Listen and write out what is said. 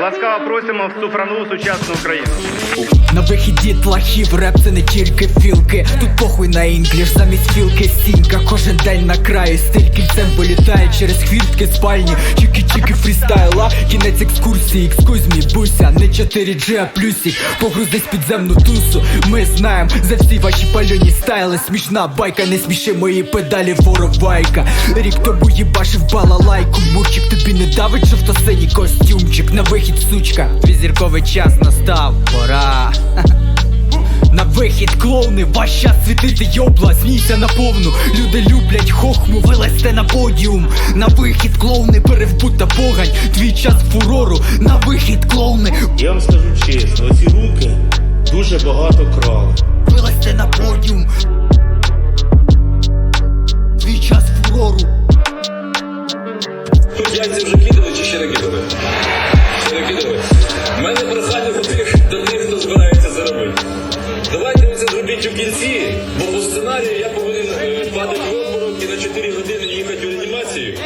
Ласкаво просимо в цифрову сучасну Україну. На вихіді тлахів, реп це не тільки філки. Тут похуй на інгліш, замість філки. Сінька Кожен день на краї, стиль кільцем вилітає через хвіртки спальні. Чики-чики фрістайла, кінець екскурсії. Екскуз буся, не 4G, а плюсик Погрузись підземну тусу, ми знаєм За всі ваші пальоні стайли. Смішна байка, не сміши мої педалі воровайка Рік тому їбашив балалайку. Мурчик не давить жовто-синій костюмчик На вихід, сучка, візірковий час настав, пора. На вихід клоуни, ваш час світити йобла, змійся наповну Люди люблять хохму, вилезте на подіум. На вихід клоуни, перевбута погань. Твій час фурору, на вихід клоуни. Я вам скажу чесно, оці руки дуже багато крали. Яйця вже кидали чи ще не кидали? Ще не кидали. У мене прохання до тих, до тих, хто збирається заробити. Давайте ви це зробіть у кінці, бо по сценарію я повинен е, падати в обморок і на 4 години їхати в реанімацію.